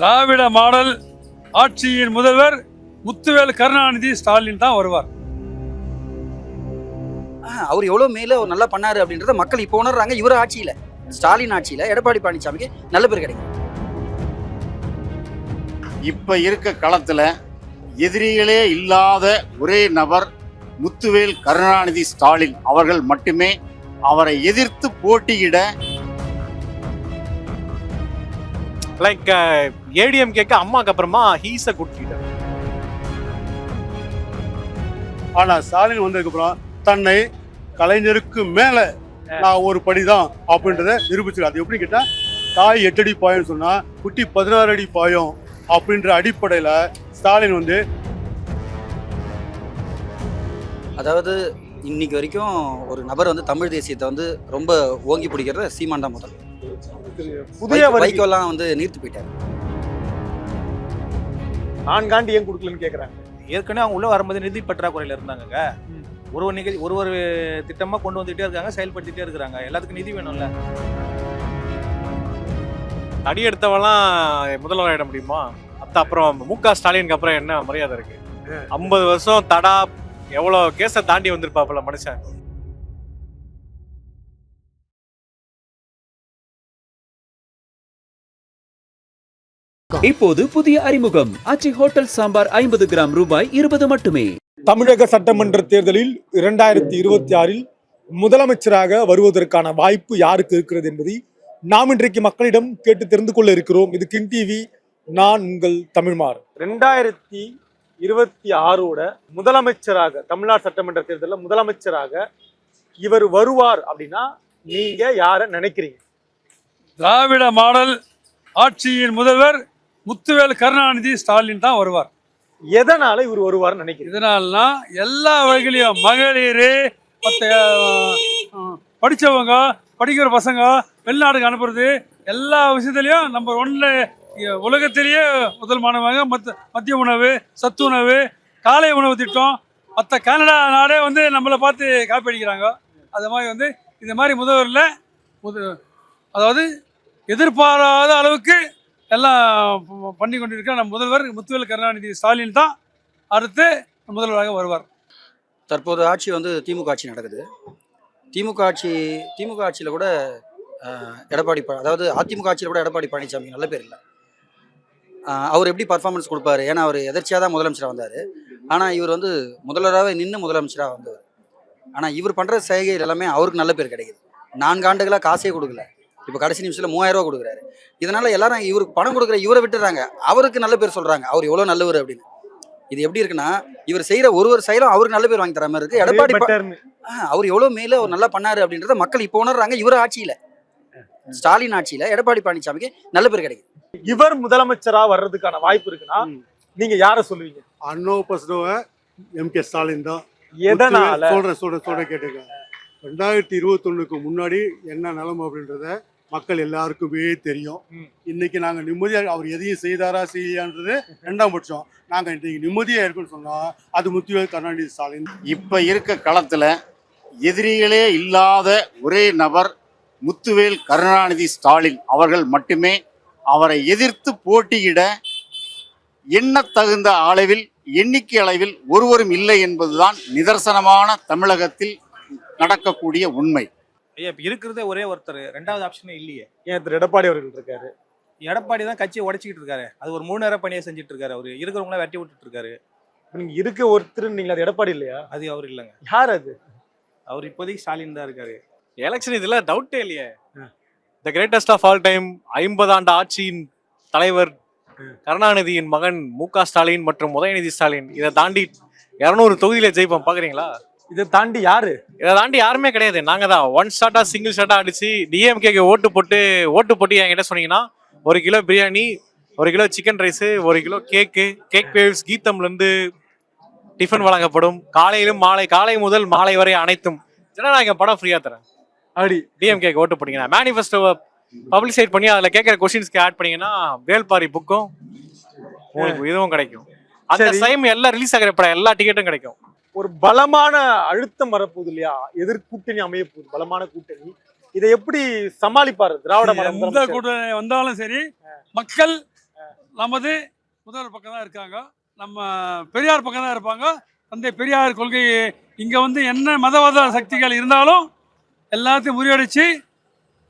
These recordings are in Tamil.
திராவிட மாடல் ஆட்சியின் முதல்வர் முத்துவேல் கருணாநிதி ஸ்டாலின் தான் வருவார். அவர் எவ்வளவு மேல அவர் நல்லா பண்ணாரு அப்படின்றத மக்கள் இப்போ உணர்றாங்க. இவர் ஆட்சியில ஸ்டாலின் ஆட்சியில எடப்பாடி பழனிசாமிக்கு நல்ல பேர் கிடைக்கும். இப்ப இருக்க களத்துல எதிரிகளே இல்லாத ஒரே நபர் முத்துவேல் கருணாநிதி ஸ்டாலின். அவர்கள் மட்டுமே அவரை எதிர்த்து போட்டியிட லைக் ஏடிஎம் கேட்க அம்மாக்கு அப்புறமா ஹீஸ் அ குட் லீடர் ஆனா ஸ்டாலின் வந்ததுக்கு அப்புறம் தன்னை கலைஞருக்கு மேல நான் ஒரு படிதான் அப்படின்றத நிரூபிச்சிருக்காரு. அது எப்படி கேட்டா தாய் எட்டடி பாயம்னு சொன்னா குட்டி பதினாறு அடி பாயம் அப்படின்ற அடிப்படையில ஸ்டாலின் வந்து அதாவது இன்னைக்கு வரைக்கும் ஒரு நபர் வந்து தமிழ் தேசியத்தை வந்து ரொம்ப ஓங்கி பிடிக்கிறத சீமான் தான் முதல். புதிய வருகை வைக்கோலாம் வந்து நீர்த்து போயிட்டாரு. நான்காண்டு ஏன் கொடுக்கலன்னு கேக்குறாங்க. ஏற்கனவே அவங்க உள்ள வரும்போது நிதி பற்றாக்குறையில இருந்தாங்கங்க. ஒரு ஒரு நிகழ்ச்சி ஒரு ஒரு திட்டமா கொண்டு வந்துட்டே இருக்காங்க செயல்படுத்திட்டே இருக்கிறாங்க. எல்லாத்துக்கும் நிதி வேணும்ல. அடி எடுத்தவெல்லாம் முதல்வர் ஆயிட முடியுமா? அத்த அப்புறம் மு க ஸ்டாலினுக்கு அப்புறம் என்ன மரியாதை இருக்கு? ஐம்பது வருஷம் தடா எவ்வளவு கேஸை தாண்டி வந்திருப்பாப்புல மனுஷன். இப்போது புதிய அறிமுகம். ஆச்சி ஹோட்டல் சாம்பார் ஐம்பது கிராம் ரூபாய் இருபது மட்டுமே. தமிழக சட்டமன்ற தேர்தலில் இரண்டாயிரத்தி இருபத்தி ஆறில் முதலமைச்சராக வருவதற்கான வாய்ப்பு யாருக்கு இருக்கிறது என்பதை நாம் இன்றைக்கு மக்களிடம் கேட்டு தெரிந்து கொள்ள இருக்கிறோம். இது கிங் டிவி நான் உங்கள் தமிழ்மார். ரெண்டாயிரத்தி இருபத்தி ஆறோட முதலமைச்சராக தமிழ்நாடு சட்டமன்ற தேர்தலில் முதலமைச்சராக இவர் வருவார் அப்படின்னா நீங்க யார நினைக்கிறீங்க? திராவிட மாடல் ஆட்சியின் முதல்வர் முத்துவேல் கருணாநிதி ஸ்டாலின் தான் வருவார். எதனால இவர் வருவார்னு நினைக்கிறீங்க? இதனாலனா எல்லா வகையிலையும் மகளிர் மற்ற அஹ், படிச்சவங்க படிக்கிற பசங்க வெளிநாடுக்கு அனுப்புறது எல்லா விஷயத்துலையும் நம்பர் ஒன்ல உலகத்திலேயே முதல் மாணவங்க மத்த மதிய உணவு சத்து உணவு காலை உணவு திட்டம் மற்ற கனடா நாடே வந்து நம்மளை பார்த்து காப்பி அடிக்கிறாங்க. அது மாதிரி வந்து இந்த மாதிரி முதல்வரில் முது அதாவது எதிர்பாராத அளவுக்கு எல்லாம் பண்ணி கொண்டிருக்கிற முதல்வர் முத்துவேல் கருணாநிதி ஸ்டாலின் தான் அடுத்து முதல்வராக வருவார். தற்போது ஆட்சி வந்து திமுக ஆட்சி நடக்குது. திமுக ஆட்சி திமுக ஆட்சியில் கூட எடப்பாடி ப- அதாவது அதிமுக ஆட்சியில் கூட எடப்பாடி பழனிசாமி நல்ல பேர் இல்லை. அவர் எப்படி பர்ஃபார்மன்ஸ் கொடுப்பாரு? ஏன்னா அவர் எதர்ச்சியாக தான் முதலமைச்சராக வந்தார். ஆனால் இவர் வந்து முதல்வராகவே நின்று முதலமைச்சராக வந்தவர். ஆனால் இவர் பண்ணுற செய்கைகள் எல்லாமே அவருக்கு நல்ல பேர் கிடைக்குது. நான்கு ஆண்டுகளாக காசே கொடுக்கல. இப்போ கடைசி நிமிஷத்தில் மூவாயிரம் ரூபா கொடுக்குறாரு. இதனால எல்லாரும் இவருக்கு பணம் கொடுக்குற இவரை விட்டுறாங்க அவருக்கு நல்ல பேர் சொல்கிறாங்க அவர் எவ்வளோ நல்லவர் அப்படின்னு. இது எப்படி இருக்குன்னா இவர் செய்கிற ஒரு ஒரு செயலும் அவருக்கு நல்ல பேர் வாங்கி தர மாதிரி இருக்கு. எடப்பாடி அவர் எவ்வளவு மேல அவர் நல்லா பண்ணாரு அப்படின்றத மக்கள் இப்போ உணர்றாங்க. இவர் ஆட்சியில. ஸ்டாலின் ஆட்சியில எடப்பாடி பழனிசாமிக்கு நல்ல பேர் கிடைக்குது. இவர் முதலமைச்சரா வர்றதுக்கான வாய்ப்பு இருக்குன்னா நீங்க யார சொல்லுவீங்க? அன்னோ பசனோவ எம் கே ஸ்டாலின் தான். எதனால? சொல்றேன் சொல்றேன் சொல்றேன் கேட்டுக்க ரெண்டாயிரத்தி இருபத்தொன்னுக்கு முன்னாடி என்ன நிலைமை அப்படின்றத மக்கள் எல்லாருக்குமே தெரியும். இன்னைக்கு நாங்க நிம்மதியா அவர் எதையும் செய்தாரா செய்யான்றது ரெண்டாம் பட்சம். நாங்க இன்னைக்கு நிம்மதியா இருக்குன்னு சொன்னா அது முத்துவேல் கருணாநிதி ஸ்டாலின். இப்ப இருக்க களத்துல எதிரிகளே இல்லாத ஒரே நபர் முத்துவேல் கருணாநிதி ஸ்டாலின் அவர்கள் மட்டுமே அவரை எதிர்த்து போட்டியிட எண்ணத் தகுந்த அளவில் எண்ணிக்கை அளவில் ஒருவரும் இல்லை என்பதுதான் நிதர்சனமான தமிழகத்தில் நடக்கக்கூடிய உண்மை. ஐயா இப்ப இருக்கிறதே ஒரே ஒருத்தர். ரெண்டாவது ஆப்ஷனே இல்லையே. ஏன் திரு எடப்பாடி அவர்கள் இருக்காரு? எடப்பாடி தான் கட்சியை உடைச்சிக்கிட்டு இருக்காரு. அது ஒரு மூணு நேரம் பணியை செஞ்சுட்டு இருக்காரு அவரு. இருக்கிறவங்கள வெட்டி விட்டுட்டு இருக்காரு. நீங்க இருக்க ஒருத்தர் நீங்க அது எடப்பாடி இல்லையா? அது அவர் இல்லைங்க. யார் அது? அவர் இப்போதைக்கு ஸ்டாலின் தான் இருக்காரு. எலெக்ஷன் இதுல டவுட்டே இல்லையே. The greatest of all time ஐம்பது ஆண்டு ஆட்சியின் தலைவர் கருணாநிதியின் மகன் மு க ஸ்டாலின் மற்றும் உதயநிதி ஸ்டாலின். இதை தாண்டி இரநூறு தொகுதியில ஜெயிப்போம். பாக்குறீங்களா? இதை தாண்டி யாரு? இதை தாண்டி யாருமே கிடையாது. நாங்க தான். ஒன் ஷாட்டா சிங்கிள் ஷாட்டா அடிச்சு டிஎம்கேக்கு ஓட்டு போட்டு ஓட்டு போட்டு என்கிட்ட சொன்னீங்கன்னா ஒரு கிலோ பிரியாணி ஒரு கிலோ சிக்கன் ரைஸ் ஒரு கிலோ கேக்கு கேக் வேவ்ஸ் கீத்தம்ல இருந்து டிஃபன் வழங்கப்படும். காலையிலும் மாலை காலை முதல் மாலை வரை அனைத்தும். ஜனநாயகம் படம் ஃப்ரீயா தரேன்? அடி. டிஎம்கேக்கு ஓட்டு போட்டீங்கன்னா மேனிஃபெஸ்டோவை பப்ளிசைட் பண்ணி அதில் கேட்குற கொஸ்டின்ஸ்க்கு ஆட் பண்ணீங்கன்னா வேல்பாரி புக்கும் உங்களுக்கு இதுவும் கிடைக்கும். அந்த. டைம் எல்லாம் ரிலீஸ் ஆகிற படம் எல்லா டிக்கெட்டும் கிடைக்கும். ஒரு பலமான அழுத்தம் வரப்போகுது இல்லையா? எதிர் கூட்டணி அமைய போகுது. பலமான கூட்டணி. இதை எப்படி சமாளிப்பாரு? திராவிட எந்த? கூட்டணி வந்தாலும் சரி மக்கள் நமது முதல்வர் பக்கம் தான் இருக்காங்க. நம்ம பெரியார் பக்கம் தான் இருப்பாங்க. தந்தை பெரியார் கொள்கை இங்கே வந்து என்ன மதவாத சக்திகள் இருந்தாலும் எல்லாத்தையும் முறியடிச்சு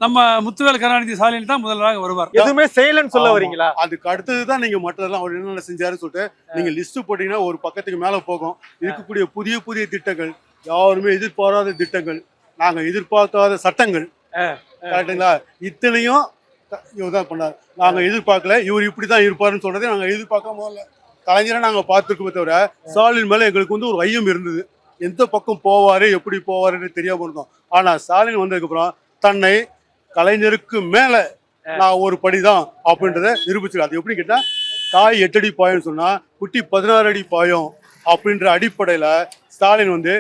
நம்ம முத்துவேல் கருணாநிதி ஸ்டாலின் தான் முதல்வராக வருவார். எதுவுமே செய்யலன்னு சொல்ல. வரீங்களா? அதுக்கு அடுத்தது தான் நீங்க மற்றதெல்லாம் அவர் என்னென்ன செஞ்சாருன்னு சொல்லிட்டு நீங்க லிஸ்ட் போட்டீங்கன்னா ஒரு பக்கத்துக்கு மேல போகும். இருக்கக்கூடிய புதிய புதிய திட்டங்கள் யாருமே எதிர்பாராத திட்டங்கள் நாங்க எதிர்பார்க்காத சட்டங்கள். கரெக்டுங்களா? இத்தனையும் இவர் தான் பண்ணார். நாங்க எதிர்பார்க்கல. இவர் இப்படிதான் இருப்பாருன்னு சொல்றதை நாங்க எதிர்பார்க்காம முதல்ல கலைஞரை நாங்க பார்த்துருக்கோமே தவிர ஸ்டாலின் மேல எங்களுக்கு வந்து ஒரு ஐயம் இருந்தது. எந்த பக்கம் போவாரு எப்படி போவாருன்னு தெரியாம இருந்தோம். ஆனா ஸ்டாலின் வந்ததுக்கு அப்புறம் தன்னை கலைஞருக்கு மேல நான் ஒரு படிதான் அப்படின்றத நிரூபிச்சிருக்காரு அது எப்படி கேட்டா தாய் எட்டடி பாயம்னு சொன்னா குட்டி பதினாறு அடி பாயம் அப்படின்ற அடிப்படையில ஸ்டாலின் வந்து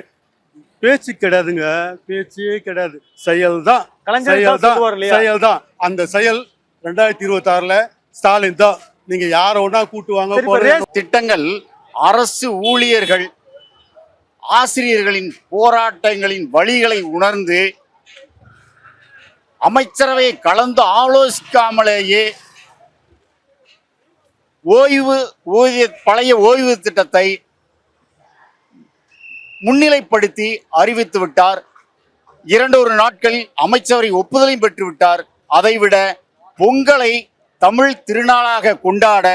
பேச்சு கிடையாதுங்க பேச்சே கிடையாது. செயல் தான் செயல் தான் செயல் தான் அந்த செயல் ரெண்டாயிரத்தி இருபத்தி ஆறுல ஸ்டாலின் தான். நீங்க யார ஒண்ணா கூட்டு வாங்க சரி, இப்ப போறீங்க? திட்டங்கள் அரசு ஊழியர்கள் ஆசிரியர்களின் போராட்டங்களின் வழிகளை உணர்ந்து அமைச்சரவை கலந்து ஆலோசிக்காமலேயே ஓய்வு ஊதிய பழைய ஓய்வு திட்டத்தை முன்னிலைப்படுத்தி அறிவித்து விட்டார். இரண்டொரு நாட்களில் அமைச்சரவை ஒப்புதலையும் பெற்றுவிட்டார் அதைவிட பொங்கலை தமிழ் திருநாளாக கொண்டாட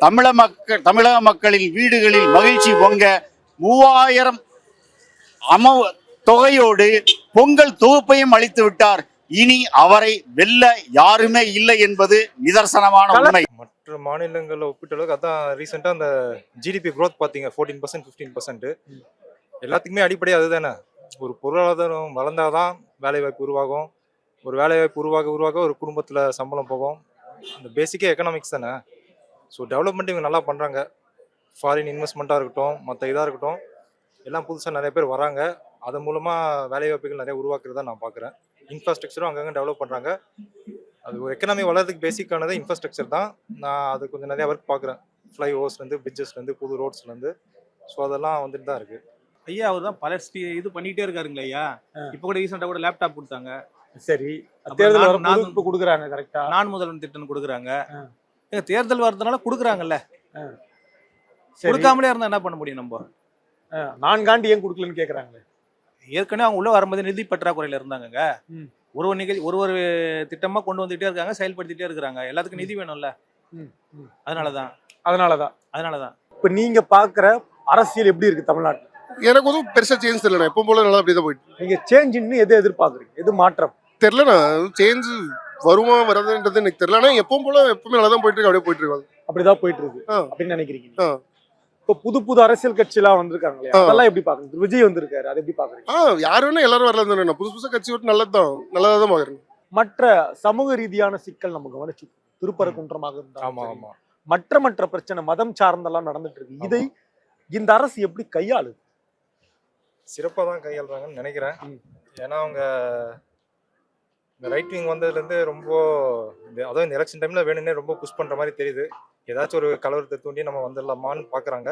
தமிழ மக்கள் தமிழக மக்களின் வீடுகளில் மகிழ்ச்சி பொங்க மூவாயிரம் அம தொகையோடு பொங்கல் தொகுப்பையும் அளித்து விட்டார். இனி அவரை வெல்ல யாருமே இல்லை என்பது நிதர்சனமான உண்மை. மற்ற மாநிலங்களை ஒப்பிட்டளவுக்கு அதான் ரீசெண்டாக அந்த ஜிடிபி growth பார்த்தீங்க ஃபோர்டீன் பர்சன்ட் ஃபிஃப்டீன் பர்சன்ட் எல்லாத்துக்குமே அடிப்படை அதுதானே? ஒரு பொருளாதாரம் வளர்ந்தாதான் வேலைவாய்ப்பு உருவாகும். ஒரு வேலைவாய்ப்பு உருவாக உருவாக ஒரு குடும்பத்தில் சம்பளம் போகும். அந்த பேசிக்கே எக்கனாமிக்ஸ் தானே? ஸோ டெவலப்மெண்ட் இவங்க நல்லா பண்ணுறாங்க ஃபாரின் இன்வெஸ்ட்மெண்ட்டாக இருக்கட்டும் மற்ற இதாக இருக்கட்டும் எல்லாம் புதுசாக நிறைய பேர் வராங்க. அதன் மூலமாக வேலைவாய்ப்புகள் நிறைய உருவாக்குறதா நான் பார்க்குறேன் இன்ஃப்ராஸ்ட்ரக்சரும் அங்கங்கே டெவலப் பண்ணுறாங்க அது ஒரு எக்கனாமி வளர்றதுக்கு பேசிக்கானது இன்ஃப்ராஸ்ட்ரக்சர் தான். நான் அது கொஞ்சம் நிறைய ஒர்க் பார்க்குறேன். ஃப்ளை ஓவர்ஸ்லேருந்து பிரிட்ஜஸ்லேருந்து புது ரோட்ஸ்லேருந்து ஸோ அதெல்லாம் வந்துட்டு தான் இருக்குது ஐயா அவர் தான் பல ஸ்டி- இது பண்ணிட்டே இருக்காருங்களா ஐயா? இப்போ கூட ரீசெண்டாக கூட லேப்டாப் கொடுத்தாங்க. சரி. தேர்தல் கொடுக்குறாங்க கரெக்டா நான் முதல்வன் திட்டம் கொடுக்குறாங்க. ஏங்க, தேர்தல் வர்றதுனால கொடுக்குறாங்கல்ல? சரி. கொடுக்காமலே இருந்தா என்ன பண்ண முடியும் நம்ம? நான்காண்டு ஏன் கொடுக்கலன்னு கேக்குறாங்களே? ஏற்கனவே அவங்க உள்ள வரும்போது நிதி பற்றாக்குறையில இருந்தாங்கங்க. ம். ஒரு ஒரு நிகழ்ச்சி ஒரு ஒரு திட்டமா கொண்டு வந்துட்டே இருக்காங்க செயல்படுத்திட்டே இருக்காங்க எல்லாத்துக்கும் நிதி வேணும்ல. அதனாலதான். அதனாலதான். அதனாலதான். இப்ப நீங்க பாக்குற அரசியல் எப்படி இருக்கு தமிழ்நாட்டுல? எனக்கு ஒன்றும் பெருசா சேஞ்ச் தெரியல எப்பவும் போல நல்லா அப்படியே தான் போயிட்டு நீங்க சேஞ்சின்னு எது எதிர்பார்க்குறீங்க? எது மாற்றம்? தெரியலண்ணா. சேஞ்ச் வருமா வராதுன்றது எனக்கு தெரியல. ஆனா எப்பவும் போல எப்பவுமே நல்லா தான் போயிட்டு இருக்கு. அப்படியே போயிட்டு இருக்காங்க அப்படிதான் போயிட்டு இருக்கு. அப்படின்னு நினைக்கிறீங்க. இப்ப புது புது அரசியல் கட்சி எல்லாம் வந்திருக்காங்க இல்லையா? ஆ. அதெல்லாம் எப்படி பாக்குறீங்க? விஜய் வந்திருக்காரு அதை எப்படி பாக்குறீங்க? ஆ யார் வேணா எல்லாரும் வரலாம் தானே. புதுசு புதுசா கட்சி விட்டு நல்லது தான் நல்லதா தான் பாக்குறேன். மற்ற சமூக ரீதியான சிக்கல் நம்ம கவனிச்சு திருப்பரங்குன்றமாக இருந்தாலும் மற்ற மற்ற பிரச்சனை மதம் சார்ந்தெல்லாம் நடந்துட்டு இருக்கு. இதை இந்த அரசு எப்படி கையாளுது? சிறப்பாக தான் கையாளுறாங்கன்னு நினைக்கிறேன். ஏன்னா அவங்க இந்த ரைட் விங் வந்ததுலேருந்து ரொம்ப அதுவும் இந்த எலெக்ஷன் டைமில் வேணும்னே ரொம்ப புஷ் பண்ணுற மாதிரி தெரியுது. ஏதாச்சும் ஒரு கலவரத்தை தூண்டி நம்ம வந்துடலாமான்னு பார்க்குறாங்க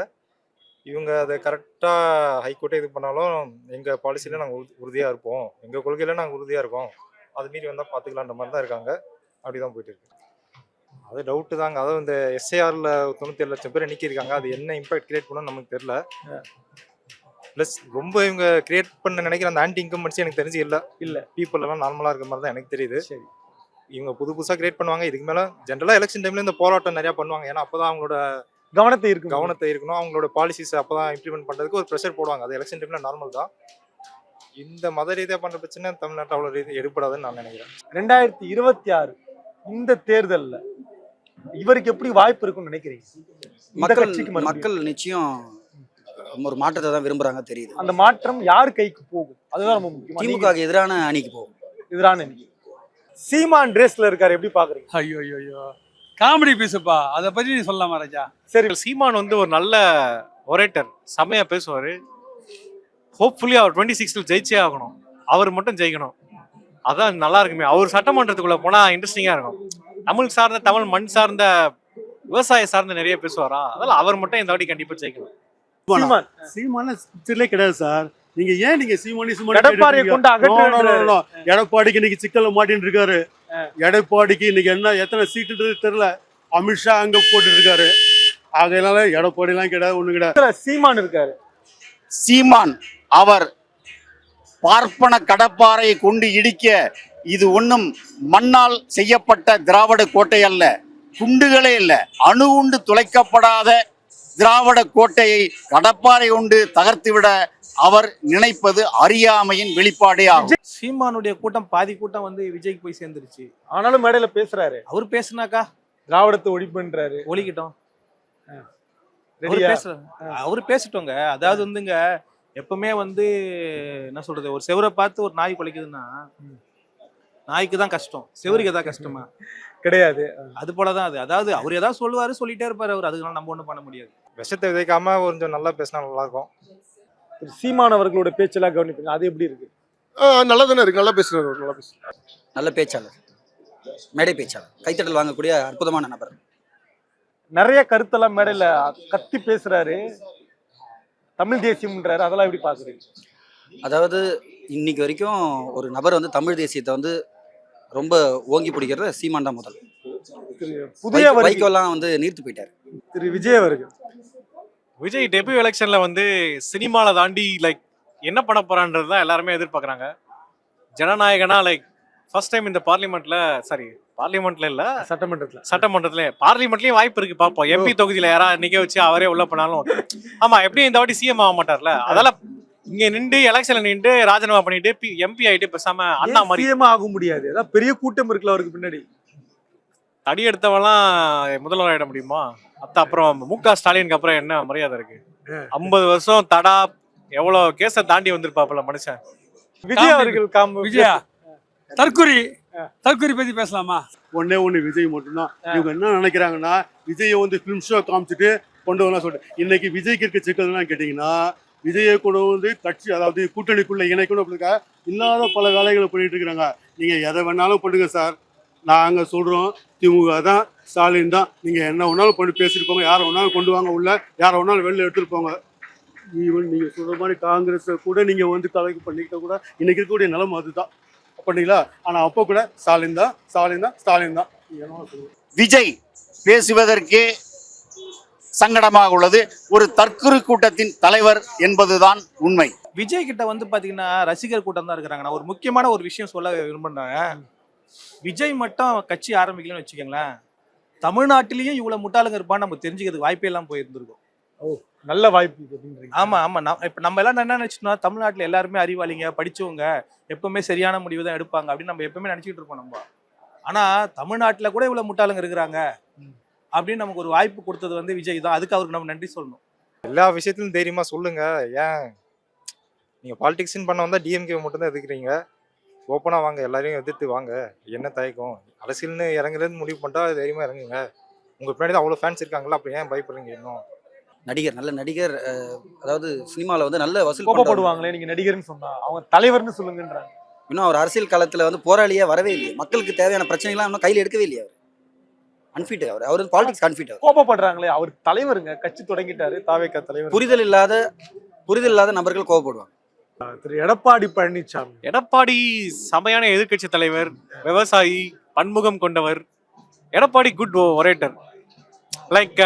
இவங்க அதை கரெக்டாக ஹைகோர்ட்டே இது பண்ணாலும் எங்கள் பாலிசியில் நாங்கள் உறுதியாக இருப்போம். எங்கள் கொள்கையில் நாங்கள் உறுதியாக இருக்கோம். அது மீறி வந்தால் பார்த்துக்கலான்ற மாதிரி தான் இருக்காங்க. அப்படி தான் போயிட்டு இருக்கு. அது டவுட்டு தாங்க. அதுவும் இந்த எஸ்ஏஆரில் தொண்ணூற்றி ஏழு லட்சம் பேர் நீக்கியிருக்காங்க. அது என்ன இம்பாக்ட் கிரியேட் பண்ணணும்னு நமக்கு தெரில ப்ளஸ் ரொம்ப இவங்க கிரியேட் பண்ண நினைக்கிற அந்த ஆன்டி இன்கம்பன்சி எனக்கு தெரிஞ்சு இல்லை. இல்ல. பீப்புள் எல்லாம் நார்மலாக இருக்க மாதிரி தான் எனக்கு தெரியுது. சரி. இவங்க புது புதுசாக கிரியேட் பண்ணுவாங்க. இதுக்கு மேலே ஜென்ரலாக எலெக்ஷன் டைம்ல இந்த போராட்டம் நிறையா பண்ணுவாங்க. ஏன்னா அப்போ தான் அவங்களோட கவனத்தை இருக்கு கவனத்தை இருக்கணும் அவங்களோட பாலிசிஸ் அப்போ தான் இம்ப்ளிமெண்ட் பண்ணுறதுக்கு ஒரு ப்ரெஷர் போடுவாங்க. அது எலெக்ஷன் டைமில் நார்மல் தான். இந்த மத ரீதியாக பண்ணுற பிரச்சனை தமிழ்நாட்டில் அவ்வளோ ரீதி எடுப்படாதுன்னு நான் நினைக்கிறேன். ரெண்டாயிரத்தி இருபத்தி ஆறு இந்த தேர்தல்ல இவருக்கு எப்படி வாய்ப்பு இருக்கும்னு நினைக்கிறீங்க? மக்கள். மக்கள் நிச்சயம் ஒரு மாற்றத்தை தான் விரும்புறாங்க தெரியுது. அந்த மாற்றம் யார் கைக்கு போகும்? அதுதான் ரொம்ப முக்கியம். திமுக எதிரான அணிக்கு போகும். எதிரான அணி. சீமான் ரேஸ்ல இருக்காரு. எப்படி பாக்குறீங்க? ஐயோ ஐயோ ஐயோ காமெடி பீஸுப்பா அதை பற்றி நீ சொல்லலாமா ராஜா? சரி. சீமான் வந்து ஒரு நல்ல ஒரேட்டர் செம்மையா பேசுவார். ஹோப்ஃபுல்லி அவர் டுவெண்ட்டி சிக்ஸில் ஜெயிச்சே ஆகணும். அவர் மட்டும் ஜெயிக்கணும். அதான் நல்லா இருக்குமே. அவர் சட்டமன்றத்துக்குள்ள போனா இன்ட்ரெஸ்டிங்கா இருக்கும். தமிழ் சார்ந்த தமிழ் மண் சார்ந்த விவசாய சார்ந்த நிறைய பேசுவாரா? அதெல்லாம் அவர் மட்டும் இந்த வாட்டி கண்டிப்பா ஜெயிக்கணும் சீமான். சீமான கிடையாது சார். நீங்க ஏன் நீங்க சீமானி சீமானி கேட்டுட்டு கொண்டு இருக்கீங்க? No, no, no, அகற்ற no. எடப்பாடிக்கு இன்னைக்கு சிக்கல்ல மாட்டின்னு இருக்காரு எடப்பாடிக்கு இன்னைக்கு என்ன எத்தனை சீட்டுன்றது தெரியல. அமித்ஷா அங்க போட்டுட்டு இருக்காரு ஆகையினால எடப்பாடிலாம் கிடையாது ஒண்ணு கிடையாது. சீமான் இருக்காரு? சீமான் அவர் பார்ப்பன கடப்பாறையை கொண்டு இடிக்க இது ஒன்றும் மண்ணால் செய்யப்பட்ட திராவிட கோட்டை அல்ல. குண்டுகளே இல்ல. அணு உண்டு துளைக்கப்படாத திராவிட கோட்டையை கடப்பாறை கொண்டு தகர்த்துவிட அவர் நினைப்பது அறியாமையின் வெளிப்பாடே ஆகும். சீமானுடைய கூட்டம் பாதி கூட்டம் வந்து விஜய்க்கு போய் சேர்ந்துருச்சு. ஆனாலும் மேடையில பேசுறாரு. அவர் பேசுனாக்கா? திராவிடத்தை ஒழிப்புன்றாரு. ஒழிக்கிட்டோம். அவரு ரெடியா? பேசுறாரு அவரு பேசிட்டோங்க அதாவது வந்துங்க எப்பவுமே வந்து என்ன சொல்றது ஒரு செவரை பார்த்து ஒரு நாய் குலைக்குதுன்னா நாய்க்கு தான் கஷ்டம். செவருக்கு எதாவது கஷ்டமா? கிடையாது. அது போலதான் அது. அதாவது அவர் ஏதாவது சொல்லுவாரு சொல்லிட்டே இருப்பாரு அவர். அதுக்கெல்லாம் நம்ம ஒண்ணும் பண்ண முடியாது. விஷத்தை விதைக்காம கொஞ்சம் நல்லா பேசினா நல்லா இருக்கும் திரு சீமான் அவர்களோட பேச்செல்லாம் கவனிப்பீங்க. அது எப்படி இருக்கு? நல்லா தானே இருக்கு. நல்லா பேசுறாரு நல்லா பேசுறாரு. நல்ல பேச்சாளர். மேடை பேச்சாளர். கைத்தட்டல் வாங்கக்கூடிய அற்புதமான நபர். நிறைய கருத்தெல்லாம் மேடையில கத்தி பேசுறாரு. தமிழ் தேசியம்ன்றாரு. அதெல்லாம் எப்படி பாக்குறீங்க? அதாவது இன்னைக்கு வரைக்கும் ஒரு நபர் வந்து தமிழ் தேசியத்தை வந்து ரொம்ப ஓங்கி பிடிக்கிறது சீமான் தான் முதல். புதிய வைகோலாம் வந்து நீர்த்து போயிட்டார். திரு விஜய் அவர்கள் விஜய் டெபியூ எலெக்ஷன்ல வந்து சினிமால தாண்டி லைக் என்ன பண்ண போறான்றது தான் எல்லாருமே எதிர்பார்க்கறாங்க. ஜனநாயகனா லைக் ஃபர்ஸ்ட் டைம் இந்த பார்லிமெண்ட்ல சாரி பார்லிமெண்ட்ல இல்ல சட்டமன்றத்துல. சட்டமன்றத்துல பார்லிமெண்ட்லயும் வாய்ப்பு இருக்கு பாப்போம் எம்பி தொகுதியில யாராவது நிக்க வச்சு அவரே உள்ள பண்ணாலும் ஆமா எப்படியும் இந்த வாட்டி சிஎம் ஆக மாட்டார்ல. அதெல்லாம் இங்க நின்று எலெக்ஷன்ல நின்று ராஜினாமா பண்ணிட்டு எம்பி ஆயிட்டு பேசாம அண்ணா மாதிரி ஆக முடியாது? அதான் பெரிய கூட்டம் இருக்குல்ல அவருக்கு பின்னாடி. தடி எடுத்தவெல்லாம் முதல்வர் ஆயிட முடியுமா? அத்த அப்புறம் மு க ஸ்டாலினுக்கு அப்புறம் என்ன மரியாதை இருக்கு? ஐம்பது வருஷம் தடா எவ்வளவு கேஸ தாண்டி வந்திருப்பாப்புல மனுஷன். விஜய் அவர்கள் காம்பு விஜயா. தற்குறி தற்குறி பத்தி பேசலாமா? ஒண்ணே ஒண்ணு விஜய் மட்டும்தான். இவங்க என்ன நினைக்கிறாங்கன்னா விஜயை வந்து ஃபிலிம் ஷோ காமிச்சிட்டு கொண்டு வரலாம் சொல்லிட்டு. இன்னைக்கு விஜய்க்கு இருக்க சிக்கல்னா கேட்டீங்கன்னா விஜயை கொண்டு வந்து கட்சி அதாவது கூட்டணிக்குள்ள இணைக்கணும் அப்படிங்க இல்லாத பல வேலைகளை பண்ணிட்டு இருக்கிறாங்க. நீங்க எதை வேணாலும் பண்ணுங்க சார். நாங்க சொல்றோம் திமுக தான் ஸ்டாலின் தான். நீங்க என்ன வேணாலும் பண்ணி பேசிட்டு போங்க. யாரை வேணாலும் கொண்டு வாங்க உள்ள. யாரை வேணாலும் வெளில எடுத்துட்டு போங்க. ஈவன் நீங்க சொல்ற மாதிரி காங்கிரஸ் கூட நீங்க வந்து தலைக்கு பண்ணிக்கிட்ட கூட இன்னைக்கு இருக்கக்கூடிய நிலைமை அதுதான். பண்ணீங்களா ஆனா அப்போ கூட ஸ்டாலின் தான் ஸ்டாலின் தான் ஸ்டாலின் தான். விஜய் பேசுவதற்கே சங்கடமாக உள்ளது. ஒரு தற்குறி கூட்டத்தின் தலைவர் என்பதுதான் உண்மை. விஜய் கிட்ட வந்து பாத்தீங்கன்னா ரசிகர் கூட்டம் தான் இருக்கிறாங்க. நான் ஒரு முக்கியமான ஒரு விஷயம் சொல்ல விரும்புறேன். விஜய் மட்டும் கட்சி ஆரம்பிக்கலன்னு வச்சுக்கோங்களேன். தமிழ்நாட்டிலயும் இவ்வளவு முட்டாளுங்க இருப்பான்னு நம்ம தெரிஞ்சுக்கிறதுக்கு வாய்ப்பே எல்லாம் போயிருந்திருக்கும். நல்ல வாய்ப்பு அப்படின்றீங்க. ஆமா ஆமா. நான் இப்ப நம்ம எல்லாம் என்ன நினைச்சோம்னா தமிழ்நாட்டுல எல்லாருமே அறிவாளிங்க படிச்சவங்க எப்பவுமே சரியான முடிவு தான் எடுப்பாங்க அப்படின்னு நம்ம எப்பவுமே நினைச்சிட்டு இருப்போம் நம்ம. ஆனா தமிழ்நாட்டுல கூட இவ்வளவு முட்டாளுங்க இருக்கிறாங்க அப்படின்னு நமக்கு ஒரு வாய்ப்பு கொடுத்தது வந்து விஜய் தான். அதுக்கு அவருக்கு நம்ம நன்றி சொல்லணும். எல்லா விஷயத்திலும் தைரியமா சொல்லுங்க. ஏன்? நீங்க பாலிடிக்ஸ்னு பண்ண வந்தா டிஎம்கே மட்டும் தான் எதிர்க்கிறீங்க ஓப்பனா வாங்க எல்லாரையும் எதிர்த்து வாங்க. என்ன தயக்கம்? அரசியல்னு இறங்குறது முடிவு பண்ணிட்டா தைரியமா இறங்குங்க. உங்க பின்னாடி தான் அவ்வளோ ஃபேன்ஸ் இருக்காங்களா அப்ப ஏன் பயப்படுறீங்க இன்னும்? நடிகர் நல்ல நடிகர் அதாவது சினிமாவில் வந்து நல்ல வசூல். கோபப்படுவாங்களே நீங்க நடிகர்னு சொன்னா. அவங்க தலைவர்னு சொல்லுங்கன்றாங்க. இன்னும் அவர் அரசியல் காலத்துல வந்து போராளியே வரவே இல்லையே. மக்களுக்கு தேவையான பிரச்சனைகள்லாம் இன்னும் கையில் எடுக்கவே இல்லையா அவர். அன்ஃபிட் அவர். அவர் பாலிடிக்ஸ் அன்ஃபிட் அவர். கோபப்படுறாங்களே அவர் தலைவருங்க. கட்சி தொடங்கிட்டாரு தாவேக்கா தலைவர். புரிதல் இல்லாத புரிதல் இல்லாத நபர்கள் கோவப்படுவாங்க திரு எடப்பாடி பழனிசாமி எடப்பாடி செமையான எதிர்க்கட்சி தலைவர் விவசாயி பன்முகம் கொண்டவர். Edappadi good orator like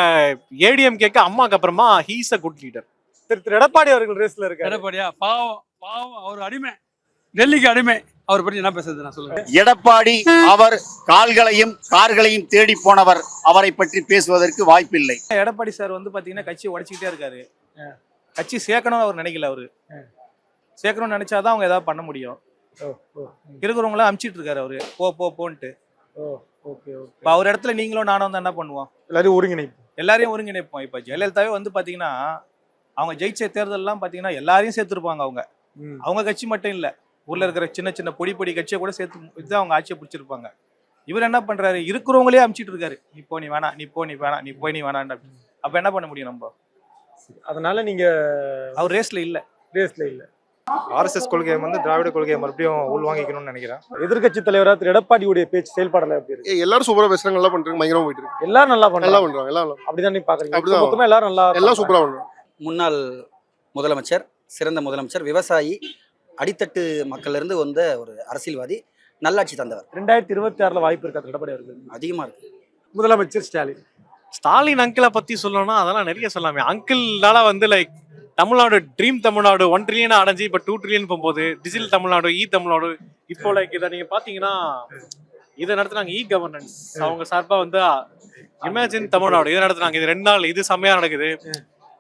ATM கேட்க அம்மாக்கு அப்புறமா he's a good leader Thiru Thiru Edappadi அவர்கள் ரேஸ்ல இருக்காரு. எடப்பாடியா? பாவம் பாவம் அவர் அடிமை. டெல்லிக்கு அடிமை. அவர் பற்றி என்ன பேசுறது நான் சொல்லுங்க. எடப்பாடி அவர் கால்களையும் கார்களையும் தேடி போனவர். அவரை பற்றி பேசுவதற்கு வாய்ப்பில்லை. எடப்பாடி சார் வந்து பாத்தீங்கன்னா கட்சியை உடைச்சிக்கிட்டே இருக்காரு. கட்சி சேர்க்கணும்னு அவர் நினைக்கல அவரு. சேர்க்கணும்னு நினைச்சாதான் அவங்க ஏதாவது பண்ண முடியும். இருக்கிறவங்கள அமுச்சிட்டு இருக்காரு அவரு. போ போ போன்ட்டு. இப்ப அவர் இடத்துல நீங்களும் நானும் வந்து என்ன பண்ணுவோம்? எல்லாரும் ஒருங்கிணைப்பு எல்லாரையும் ஒருங்கிணைப்போம். இப்ப ஜெயலலிதாவே வந்து பாத்தீங்கன்னா அவங்க ஜெயிச்ச தேர்தல்லாம் பாத்தீங்கன்னா எல்லாரையும் சேர்த்திருப்பாங்க அவங்க. அவங்க கட்சி மட்டும் இல்ல. ஊர்ல இருக்கிற சின்ன சின்ன பொடி பொடி கட்சியை கூட சேர்த்து இதுதான் அவங்க ஆட்சியை பிடிச்சிருப்பாங்க. இவர் என்ன பண்றாரு? இருக்கிறவங்களே அமுச்சிட்டு இருக்காரு. நீ போ நீ வேணாம். நீ போ நீ வேணாம். நீ போய் நீ வேணாம் அப்ப என்ன பண்ண முடியும் நம்ம? அதனால நீங்க அவர் ரேஸ்ல இல்ல. ரேஸ்ல இல்ல. ஆர்எஸ்எஸ் கொள்கையை வந்து திராவிட கொள்கையை மறுபடியும் உள்வாங்கிக்கணும்னு நினைக்கிறேன். எதிர்க்கட்சி தலைவரா திரு எடப்பாடியுடைய பேச்சு செயல்பாடுல எப்படி இருக்கு? எல்லாரும் சூப்பரா பேசுறாங்க நல்லா பண்றாங்க பயங்கரமா போயிட்டு இருக்கு. எல்லாரும் நல்லா நல்லா பண்ணலாம் பண்றாங்க எல்லாம் நல்லா- அப்படிதான் நீ பாக்குறீங்க. அப்படிதான். மொத்தமா எல்லாரும் நல்லா எல்லாம் சூப்பரா பண்றாங்க. முன்னாள் முதலமைச்சர் சிறந்த முதலமைச்சர் விவசாயி அடித்தட்டு மக்கள்ல இருந்து வந்த ஒரு அரசியல்வாதி நல்லாட்சி தந்தவர். ரெண்டாயிரத்தி இருபத்தி ஆறுல வாய்ப்பு இருக்கா திரு எடப்பாடி அவர்கள் அதிகமா இருக்கு. முதலமைச்சர் ஸ்டாலின். ஸ்டாலின் அங்கிளை பத்தி சொல்லணும்னா அதெல்லாம் நிறைய சொல்லாமே அங்கிள்னால வந்து like Tamil Nadu dream Tamil Nadu one trillion அடைஞ்சு இப்போ டூ ட்ரில்லியன் போகும்போது டிஜிட்டல் தமிழ்நாடு இ தமிழ்நாடு இப்போ லைக் இதை நீங்க பாத்தீங்கன்னா இதை நடத்துனாங்க இ கவர்னன்ஸ் அவங்க சார்பா வந்து இமேஜின் தமிழ்நாடு இதை நடத்துனாங்க. இது ரெண்டு நாள் இது செம்மையா நடக்குது.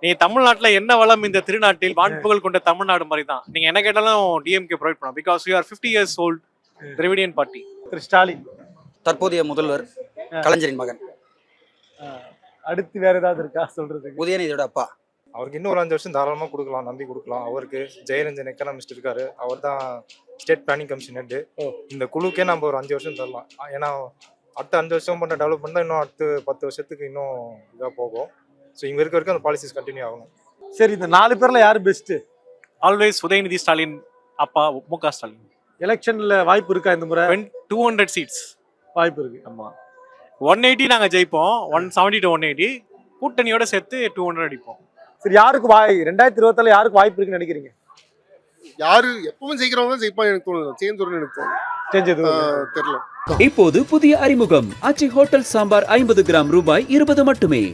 நீங்க தமிழ்நாட்டுல என்ன வளம் இந்த திருநாட்டில் வான்புகழ் கொண்ட தமிழ்நாடு மாதிரி தான் நீங்க என்ன கேட்டாலும் டிஎம்கே ப்ரொவைட் பண்ணலாம். Because you are fifty years old Dravidian party Thiru Stalin. தற்போதைய முதல்வர் கலைஞரின் மகன். அடுத்து வேற ஏதாவது இருக்கா சொல்றதுக்கு? உதயநிதியோட அப்பா. அவருக்கு இன்னும் ஒரு அஞ்சு வருஷம் தாராளமாக கொடுக்கலாம் நம்பி கொடுக்கலாம். அவருக்கு ஜெயரஞ்சன் எக்கனாமிஸ்ட் இருக்காரு. அவர் தான் ஸ்டேட் பிளானிங் கமிஷன் ஹெட் இந்த குழுக்கே நம்ம ஒரு அஞ்சு வருஷம் தரலாம். ஏன்னா அடுத்த அஞ்சு வருஷம் பண்ண டெவலப்மெண்ட் தான் இன்னும் அடுத்து பத்து வருஷத்துக்கு இன்னும் இதாக போகும். ஸோ இங்கே இருக்க வரைக்கும் அந்த பாலிசிஸ் கண்டினியூ ஆகணும். சரி இந்த நாலு பேர்ல யாரு பெஸ்ட் ஆல்வேஸ் உதயநிதி ஸ்டாலின் அப்பா மு க ஸ்டாலின். எலெக்ஷன்ல வாய்ப்பு இருக்கா இந்த முறை? டூ ஹண்ட்ரட் சீட்ஸ் வாய்ப்பு இருக்கு. ஆமா. ஒன் எயிட்டி நாங்க ஜெயிப்போம். One seventy to one eighty கூட்டணியோட சேர்த்து டூ ஹண்ட்ரட் அடிப்போம். சரி யாருக்கு வாய் ரெண்டாயிரத்தி இருபத்தால யாருக்கு வாய்ப்பு இருக்குன்னு நினைக்கிறீங்க? யாரு எப்பவும் ஜெயிக்கிறவங்க தான் எனக்கு தோணுது. சேஞ்ச் எனக்கு தோணுது. ஆஹ் தெரியல. இப்போது புதிய அறிமுகம். ஆச்சி ஹோட்டல் சாம்பார் ஐம்பது கிராம் ரூபாய் இருபது மட்டுமே.